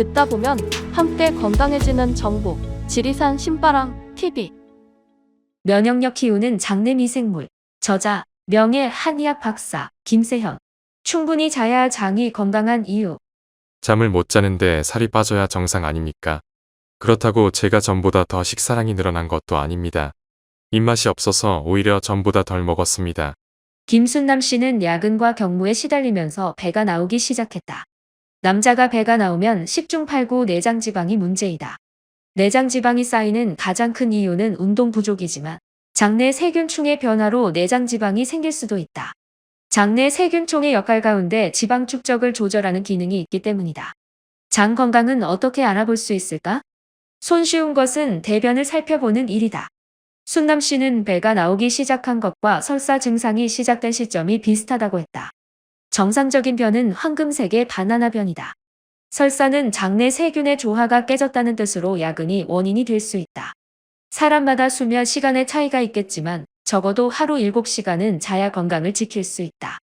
듣다 보면 함께 건강해지는 정보. 지리산 신바람 TV. 면역력 키우는 장내 미생물. 저자, 명예 한의학 박사, 김세현. 충분히 자야 장이 건강한 이유. 잠을 못 자는데 살이 빠져야 정상 아닙니까? 그렇다고 제가 전보다 더 식사량이 늘어난 것도 아닙니다. 입맛이 없어서 오히려 전보다 덜 먹었습니다. 김순남 씨는 야근과 경무에 시달리면서 배가 나오기 시작했다. 남자가 배가 나오면 10중 8구 내장 지방이 문제이다. 내장 지방이 쌓이는 가장 큰 이유는 운동 부족이지만 장내 세균충의 변화로 내장 지방이 생길 수도 있다. 장내 세균총의 역할 가운데 지방 축적을 조절하는 기능이 있기 때문이다. 장 건강은 어떻게 알아볼 수 있을까? 손쉬운 것은 대변을 살펴보는 일이다. 순남 씨는 배가 나오기 시작한 것과 설사 증상이 시작된 시점이 비슷하다고 했다. 정상적인 변은 황금색의 바나나 변이다. 설사는 장내 세균의 조화가 깨졌다는 뜻으로 야근이 원인이 될 수 있다. 사람마다 수면 시간의 차이가 있겠지만 적어도 하루 7시간은 자야 건강을 지킬 수 있다.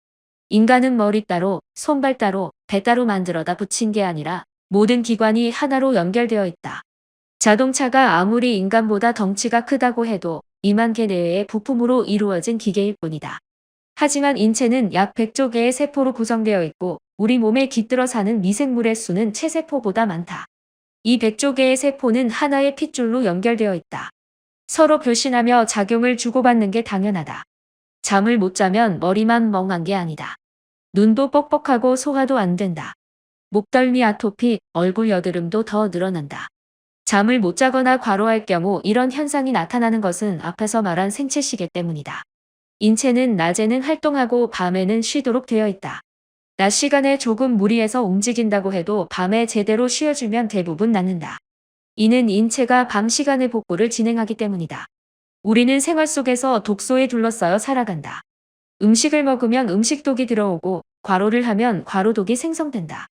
인간은 머리 따로, 손발 따로, 배 따로 만들어다 붙인 게 아니라 모든 기관이 하나로 연결되어 있다. 자동차가 아무리 인간보다 덩치가 크다고 해도 2만 개 내외의 부품으로 이루어진 기계일 뿐이다. 하지만 인체는 약 100조 개의 세포로 구성되어 있고 우리 몸에 깃들어 사는 미생물의 수는 체세포보다 많다. 이 100조 개의 세포는 하나의 핏줄로 연결되어 있다. 서로 교신하며 작용을 주고받는 게 당연하다. 잠을 못 자면 머리만 멍한 게 아니다. 눈도 뻑뻑하고 소화도 안 된다. 목덜미 아토피, 얼굴 여드름도 더 늘어난다. 잠을 못 자거나 과로할 경우 이런 현상이 나타나는 것은 앞에서 말한 생체 시계 때문이다. 인체는 낮에는 활동하고 밤에는 쉬도록 되어 있다. 낮 시간에 조금 무리해서 움직인다고 해도 밤에 제대로 쉬어주면 대부분 낫는다. 이는 인체가 밤 시간의 복구를 진행하기 때문이다. 우리는 생활 속에서 독소에 둘러싸여 살아간다. 음식을 먹으면 음식독이 들어오고 과로를 하면 과로독이 생성된다.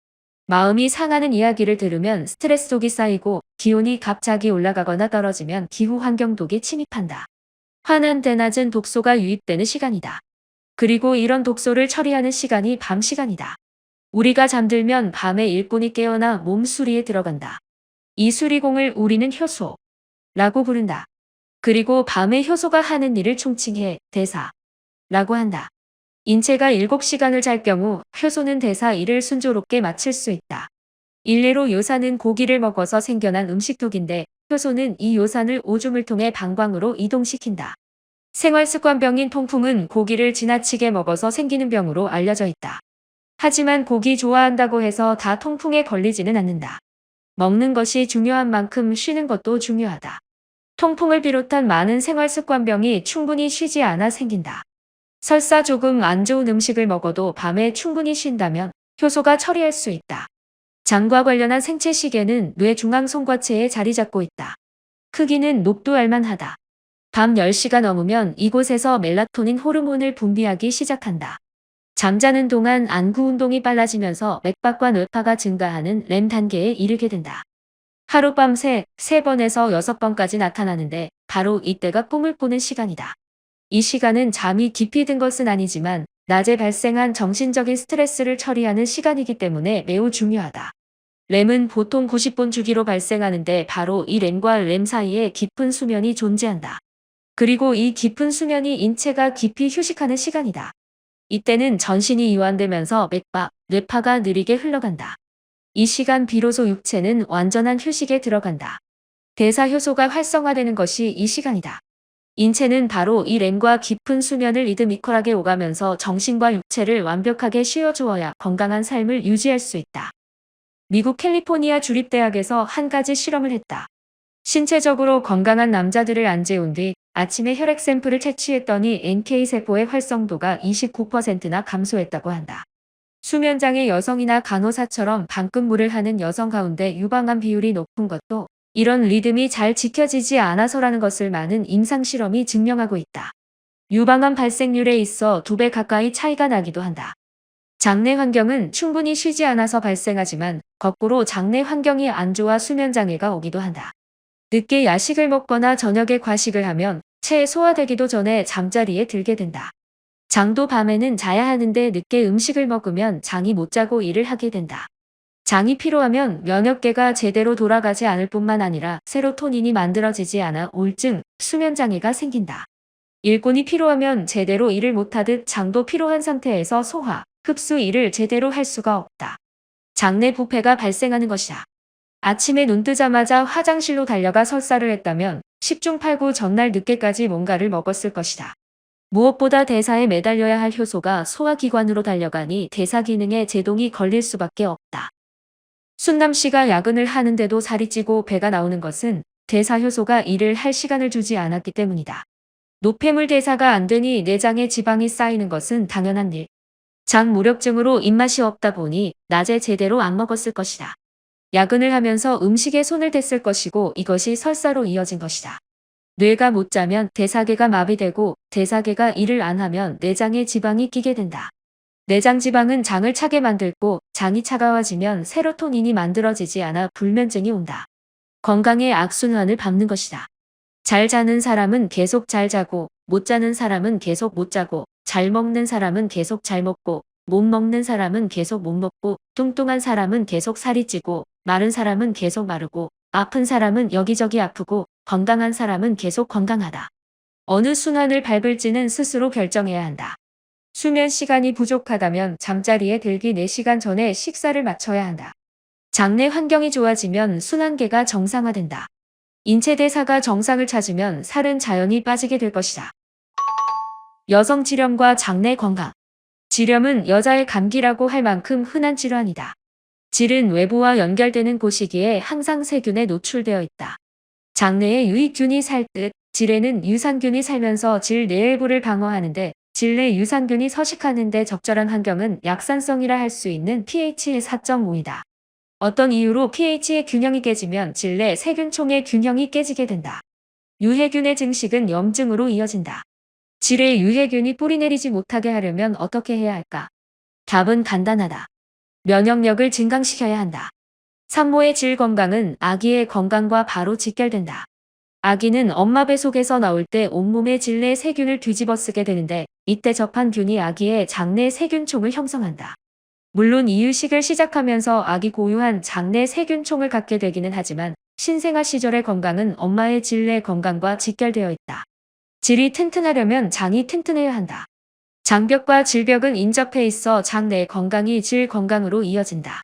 마음이 상하는 이야기를 들으면 스트레스 독이 쌓이고 기온이 갑자기 올라가거나 떨어지면 기후 환경 독이 침입한다. 환한 대낮은 독소가 유입되는 시간이다. 그리고 이런 독소를 처리하는 시간이 밤 시간이다. 우리가 잠들면 밤에 일꾼이 깨어나 몸 수리에 들어간다. 이 수리공을 우리는 효소 라고 부른다. 그리고 밤에 효소가 하는 일을 총칭해 대사 라고 한다. 인체가 7시간을 잘 경우 효소는 대사 일을 순조롭게 마칠 수 있다. 일례로 요산은 고기를 먹어서 생겨난 음식독인데 효소는 이 요산을 오줌을 통해 방광으로 이동시킨다. 생활습관병인 통풍은 고기를 지나치게 먹어서 생기는 병으로 알려져 있다. 하지만 고기 좋아한다고 해서 다 통풍에 걸리지는 않는다. 먹는 것이 중요한 만큼 쉬는 것도 중요하다. 통풍을 비롯한 많은 생활습관병이 충분히 쉬지 않아 생긴다. 설사 조금 안 좋은 음식을 먹어도 밤에 충분히 쉰다면 효소가 처리할 수 있다. 장과 관련한 생체 시계는 뇌 중앙 송과체에 자리 잡고 있다. 크기는 녹두알만하다. 밤 10시가 넘으면 이곳에서 멜라토닌 호르몬을 분비하기 시작한다. 잠자는 동안 안구 운동이 빨라지면서 맥박과 뇌파가 증가하는 렘 단계에 이르게 된다. 하룻밤새 3번에서 6번까지 나타나는데 바로 이때가 꿈을 꾸는 시간이다. 이 시간은 잠이 깊이 든 것은 아니지만 낮에 발생한 정신적인 스트레스를 처리하는 시간이기 때문에 매우 중요하다. 렘은 보통 90분 주기로 발생하는데 바로 이 렘과 렘 사이에 깊은 수면이 존재한다. 그리고 이 깊은 수면이 인체가 깊이 휴식하는 시간이다. 이때는 전신이 이완되면서 맥박, 뇌파가 느리게 흘러간다. 이 시간 비로소 육체는 완전한 휴식에 들어간다. 대사 효소가 활성화되는 것이 이 시간이다. 인체는 바로 이 렘과 깊은 수면을 리드미컬하게 오가면서 정신과 육체를 완벽하게 쉬어주어야 건강한 삶을 유지할 수 있다. 미국 캘리포니아 주립대학에서 한 가지 실험을 했다. 신체적으로 건강한 남자들을 안 재운 뒤 아침에 혈액 샘플을 채취했더니 NK세포의 활성도가 29%나 감소했다고 한다. 수면장애 여성이나 간호사처럼 방금물을 하는 여성 가운데 유방암 비율이 높은 것도 이런 리듬이 잘 지켜지지 않아서라는 것을 많은 임상실험이 증명하고 있다. 유방암 발생률에 있어 두 배 가까이 차이가 나기도 한다. 장내 환경은 충분히 쉬지 않아서 발생하지만 거꾸로 장내 환경이 안 좋아 수면장애가 오기도 한다. 늦게 야식을 먹거나 저녁에 과식을 하면 체에 소화되기도 전에 잠자리에 들게 된다. 장도 밤에는 자야 하는데 늦게 음식을 먹으면 장이 못 자고 일을 하게 된다. 장이 필요하면 면역계가 제대로 돌아가지 않을 뿐만 아니라 세로토닌이 만들어지지 않아 우울증, 수면장애가 생긴다. 일꾼이 필요하면 제대로 일을 못하듯 장도 필요한 상태에서 소화, 흡수 일을 제대로 할 수가 없다. 장내 부패가 발생하는 것이다. 아침에 눈 뜨자마자 화장실로 달려가 설사를 했다면 10중 8구 전날 늦게까지 뭔가를 먹었을 것이다. 무엇보다 대사에 매달려야 할 효소가 소화기관으로 달려가니 대사 기능에 제동이 걸릴 수밖에 없다. 순남 씨가 야근을 하는데도 살이 찌고 배가 나오는 것은 대사 효소가 일을 할 시간을 주지 않았기 때문이다. 노폐물 대사가 안 되니 내장에 지방이 쌓이는 것은 당연한 일. 장 무력증으로 입맛이 없다 보니 낮에 제대로 안 먹었을 것이다. 야근을 하면서 음식에 손을 댔을 것이고 이것이 설사로 이어진 것이다. 뇌가 못 자면 대사계가 마비되고 대사계가 일을 안 하면 내장에 지방이 끼게 된다. 내장 지방은 장을 차게 만들고 장이 차가워지면 세로토닌이 만들어지지 않아 불면증이 온다. 건강의 악순환을 밟는 것이다. 잘 자는 사람은 계속 잘 자고 못 자는 사람은 계속 못 자고 잘 먹는 사람은 계속 잘 먹고 못 먹는 사람은 계속 못 먹고 뚱뚱한 사람은 계속 살이 찌고 마른 사람은 계속 마르고 아픈 사람은 여기저기 아프고 건강한 사람은 계속 건강하다. 어느 순환을 밟을지는 스스로 결정해야 한다. 수면 시간이 부족하다면 잠자리에 들기 4시간 전에 식사를 마쳐야 한다. 장내 환경이 좋아지면 순환계가 정상화된다. 인체 대사가 정상을 찾으면 살은 자연히 빠지게 될 것이다. 여성 질염과 장내 건강. 질염은 여자의 감기라고 할 만큼 흔한 질환이다. 질은 외부와 연결되는 곳이기에 항상 세균에 노출되어 있다. 장내에 유익균이 살듯 질에는 유산균이 살면서 질 내외부를 방어하는데 질내 유산균이 서식하는데 적절한 환경은 약산성이라 할 수 있는 pH의 4.5이다. 어떤 이유로 pH의 균형이 깨지면 질내 세균총의 균형이 깨지게 된다. 유해균의 증식은 염증으로 이어진다. 질에 유해균이 뿌리 내리지 못하게 하려면 어떻게 해야 할까? 답은 간단하다. 면역력을 증강시켜야 한다. 산모의 질 건강은 아기의 건강과 바로 직결된다. 아기는 엄마 배 속에서 나올 때 온몸의 질내 세균을 뒤집어 쓰게 되는데 이때 접한 균이 아기의 장내 세균총을 형성한다. 물론 이유식을 시작하면서 아기 고유한 장내 세균총을 갖게 되기는 하지만 신생아 시절의 건강은 엄마의 질내 건강과 직결되어 있다. 질이 튼튼하려면 장이 튼튼해야 한다. 장벽과 질벽은 인접해 있어 장내 건강이 질 건강으로 이어진다.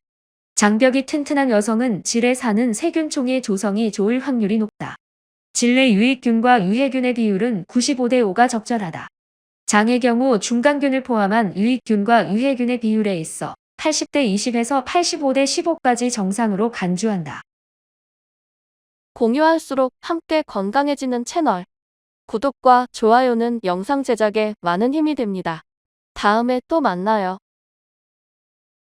장벽이 튼튼한 여성은 질에 사는 세균총의 조성이 좋을 확률이 높다. 질내 유익균과 유해균의 비율은 95대 5가 적절하다. 장의 경우 중간균을 포함한 유익균과 유해균의 비율에 있어 80대 20에서 85대 15까지 정상으로 간주한다. 공유할수록 함께 건강해지는 채널. 구독과 좋아요는 영상 제작에 많은 힘이 됩니다. 다음에 또 만나요.